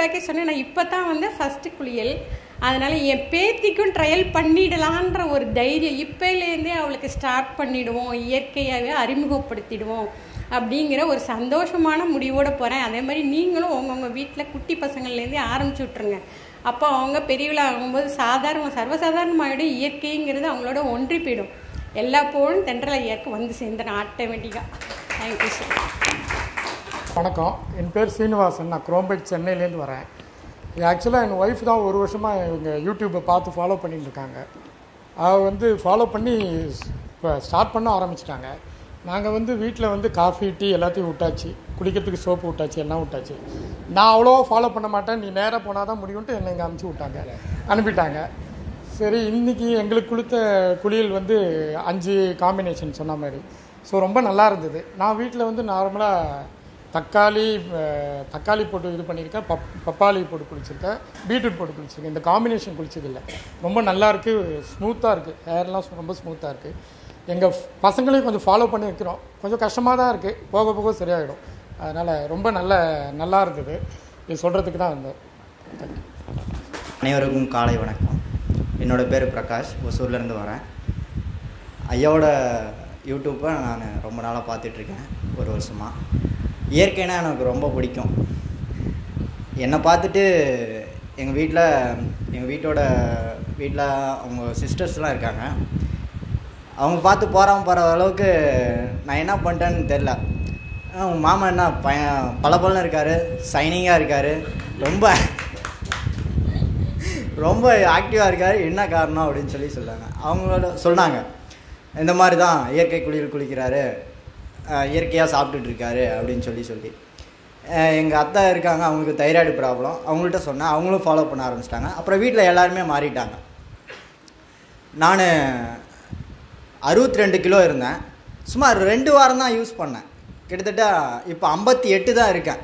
ஃபீட்பேக்கே சொன்னேன். நான் இப்போ தான் வந்து ஃபஸ்ட்டு குளியல். அதனால் என் பேத்திக்கும் ட்ரையல் பண்ணிடலான்ற ஒரு தைரியம். இப்போலேருந்தே அவளுக்கு ஸ்டார்ட் பண்ணிடுவோம். இயற்கையாகவே அறிமுகப்படுத்திடுவோம் அப்படிங்கிற ஒரு சந்தோஷமான முடிவோடு போகிறேன் அதே மாதிரி நீங்களும் உங்கவுங்க வீட்டில் குட்டி பசங்கள்லேருந்தே ஆரம்பிச்சு விட்ருங்க அப்போ அவங்க பெரியவளை ஆகும்போது சாதாரண சர்வசாதாரணமாகிடும் இயற்கைங்கிறது அவங்களோட ஒன்றி போயிடும். எல்லா போலும் தென்றலை இயற்கை வந்து சேர்ந்துடும் ஆட்டோமேட்டிக்காக தேங்க்யூ சார் வணக்கம். என் பேர் சீனிவாசன். நான் குரோம்பேட் சென்னையிலேருந்து வரேன். ஆக்சுவலாக என் ஒய்ஃப் தான் ஒரு வருஷமாக இவங்க யூடியூப்பை பார்த்து ஃபாலோ பண்ணிட்டு இருக்காங்க. அவள் வந்து ஃபாலோ பண்ணி இப்போ ஸ்டார்ட் பண்ண ஆரம்பிச்சிட்டாங்க. நாங்கள் வந்து வீட்டில் வந்து காஃபி டீ எல்லாத்தையும் விட்டாச்சு. குடிக்கிறதுக்கு சோப்பு விட்டாச்சு எல்லாம் விட்டாச்சு. நான் அவ்வளோவா ஃபாலோ பண்ண மாட்டேன். நீ நேராக போனால் தான் முடியும்ட்டு என்னை இங்கே அனுப்பிச்சி விட்டாங்க. அனுப்பிட்டாங்க. சரி இன்றைக்கி எங்களுக்கு கொடுத்த குளியல் வந்து அஞ்சு காம்பினேஷன் சொன்ன மாதிரி. ஸோ ரொம்ப நல்லா இருந்தது. நான் வீட்டில் வந்து நார்மலாக தக்காளி தக்காளி போட்டு இது பண்ணியிருக்கேன். பப் பப்பாளி போட்டு குளிச்சிருக்கேன். பீட்ரூட் போட்டு குளிச்சிருக்கேன். இந்த காம்பினேஷன் குளிச்சதில்லை. ரொம்ப நல்லாயிருக்கு. ஸ்மூத்தாக இருக்குது ஹேர்லாம் ரொம்ப ஸ்மூத்தாக இருக்குது எங்கள் பசங்களையும் கொஞ்சம் ஃபாலோ பண்ணி வைக்கிறோம். கொஞ்சம் கஷ்டமாக தான் இருக்குது போக போக சரியாயிடும். அதனால் ரொம்ப நல்ல நல்லா இருந்தது. இது சொல்கிறதுக்கு தான் வந்தேன் அனைவருக்கும் காலை வணக்கம். என்னோடய பேர் பிரகாஷ். ஒசூர்லேருந்து வரேன். ஐயாவோட யூடியூப்பை நான் ரொம்ப நாளாக பார்த்துட்ருக்கேன் ஒரு வருஷமாக இயற்கைனா எனக்கு ரொம்ப பிடிக்கும். என்னை பார்த்துட்டு எங்கள் வீட்டில் எங்கள் வீட்டோட வீட்டில் அவங்க சிஸ்டர்ஸ்லாம் இருக்காங்க. அவங்க பார்த்து போகிறாம போகிற அளவுக்கு நான் என்ன பண்ணிட்டேன்னு தெரில உங்கள் மாமா என்ன பையன் பளபளன்னு இருக்கார் சைனிங்காக இருக்கார் ரொம்ப ரொம்ப ஆக்டிவாக இருக்கார் என்ன காரணம் அப்படின்னு சொல்லி சொல்கிறாங்க அவங்களோட சொன்னாங்க இந்த மாதிரி தான் இயற்கை குளியல் குளிக்கிறாரு. இயற்கையாக சாப்பிட்டுட்ருக்காரு அப்படின்னு சொல்லி சொல்லி. எங்கள் அத்தை இருக்காங்க அவங்களுக்கு தைராய்டு ப்ராப்ளம் அவங்கள்ட்ட சொன்னேன் அவங்களும் ஃபாலோ பண்ண ஆரம்பிச்சிட்டாங்க. அப்புறம் வீட்டில் எல்லாருமே மாறிட்டாங்க. நான் அறுபத்தி ரெண்டு கிலோ இருந்தேன். சுமார் ரெண்டு வாரம் தான் யூஸ் பண்ணேன். கிட்டத்தட்ட இப்போ ஐம்பத்தி எட்டு தான் இருக்கேன்.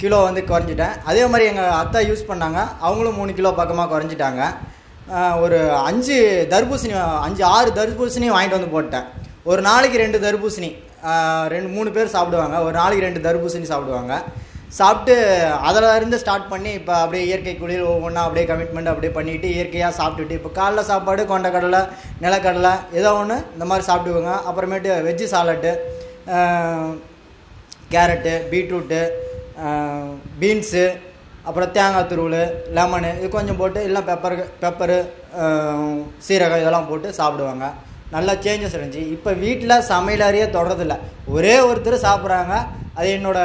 கிலோ வந்து குறைஞ்சிட்டேன். அதே மாதிரி எங்கள் அத்தை யூஸ் பண்ணாங்க. அவங்களும் மூணு கிலோ பக்கமாக குறைஞ்சிட்டாங்க. ஒரு அஞ்சு தர்பூசணி அஞ்சு ஆறு தர்பூசணி வாங்கிட்டு வந்து போட்டேன். ஒரு நாளைக்கு ரெண்டு தர்பூசணி ரெண்டு மூணு பேர் சாப்பிடுவாங்க. ஒரு நாளைக்கு ரெண்டு தர்பூசணி சாப்பிடுவாங்க. சாப்பிட்டு அதில் இருந்து ஸ்டார்ட் பண்ணி இப்போ அப்படியே இயற்கை குளியல் ஒவ்வொன்றா அப்படியே கமிட்மெண்ட் அப்படியே பண்ணிட்டு இயற்கையாக சாப்பிட்டுட்டு இப்போ காலைல சாப்பாடு கொண்டக்கடலை நிலக்கடலை ஏதோ ஒன்று இந்த மாதிரி சாப்பிடுவாங்க. அப்புறமேட்டு veg salad carrot beetroot beans அப்புறம் தேங்காய் துருவல் லெமனு இது கொஞ்சம் போட்டு இல்லை பெப்பர் பெப்பரு சீரகம் இதெல்லாம் போட்டு சாப்பிடுவாங்க. நல்லா சேஞ்சஸ் இருந்துச்சு. இப்போ வீட்டில் சமையலறையே தொடரதில்ல ஒரே ஒருத்தர் சாப்பிட்றாங்க. அது என்னோட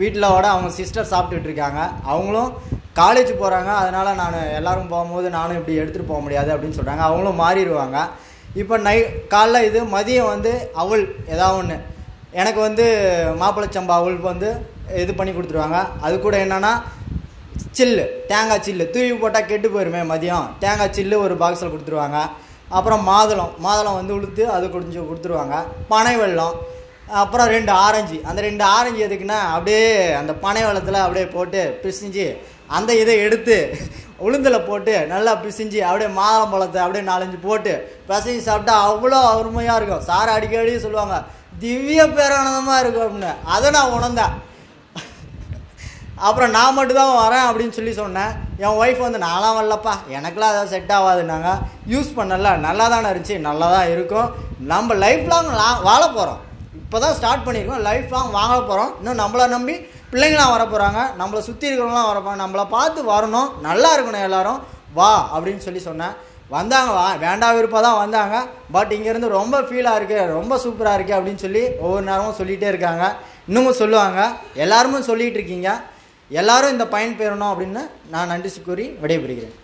வீட்டிலோட அவங்க சிஸ்டர் சாப்பிட்டுட்டு இருக்காங்க. அவங்களும் காலேஜ் போகிறாங்க அதனால் நான் எல்லோரும் போகும்போது நானும் இப்படி எடுத்துகிட்டு போக முடியாது அப்படின்னு சொல்கிறாங்க அவங்களும் மாறிடுவாங்க. இப்போ நை காலைல இது மதியம் வந்து அவள் ஏதாவது ஒன்று எனக்கு வந்து மாப்பிளச்சம்பா அவள் வந்து இது பண்ணி கொடுத்துருவாங்க. அது கூட என்னென்னா சில்லு தேங்காய் சில்லு. தூவி போட்டால் கெட்டு போயிருமே மதியம். தேங்காய் சில்லு ஒரு பாக்ஸில் கொடுத்துருவாங்க. அப்புறம் மாதுளம் மாதுளம் வந்து உளுத்து அது கொஞ்சம் கொடுத்துருவாங்க. பனை வெள்ளம் அப்புறம் ரெண்டு ஆரஞ்சு. அந்த ரெண்டு ஆரஞ்சு எதுக்குன்னா அப்படியே அந்த பனை வெள்ளத்தில் அப்படியே போட்டு பிசிஞ்சு அந்த இதை எடுத்து உளுந்தில் போட்டு நல்லா பிசிஞ்சு அப்படியே மாதுளம் பழத்தை அப்படியே நாலஞ்சு போட்டு பிசைஞ்சு சாப்பிட்டா அவ்வளோ அருமையாக இருக்கும். சார் அடிக்கடி சொல்லுவாங்க திவ்ய பேரானந்தமாக இருக்கும் அப்படின்னு. அதை நான் உணர்ந்தேன். அப்புறம் நான் மட்டும்தான் வரேன் அப்படின்னு சொல்லி சொன்னேன். என் ஒய்ஃப் வந்து நான்லாம் வரலப்பா. எனக்குலாம் அதான் செட் ஆகாதுன்னாங்க. யூஸ் பண்ணல. நல்லா தானே இருந்துச்சு. நல்லா தான் இருக்கும். நம்ம லைஃப் லாங் வாழ போகிறோம் இப்போ தான் ஸ்டார்ட் பண்ணியிருக்கோம். லைஃப் லாங் வாங்க போகிறோம் இன்னும் நம்மளை நம்பி பிள்ளைங்களாம் வர போகிறாங்க நம்மளை சுற்றி இருக்கிறவங்களாம் வர போகிறாங்க நம்மளை பார்த்து வரணும். நல்லா இருக்கணும் எல்லாரும். வா அப்படின்னு சொல்லி சொன்னேன். வந்தாங்க. வா வேண்டாம் விருப்பம் தான் வந்தாங்க. பட் இங்கேருந்து ரொம்ப ஃபீலாக இருக்குது ரொம்ப சூப்பராக இருக்குது அப்படின்னு சொல்லி ஒவ்வொரு நேரமும் சொல்லிகிட்டே இருக்காங்க. இன்னமும் சொல்லுவாங்க. எல்லாருமே சொல்லிகிட்டு இருக்கீங்க. எல்லாரும் இந்த பயன் பெறணும் அப்படின்னு நான் நன்றி கூறி விடைபெறுகிறேன்.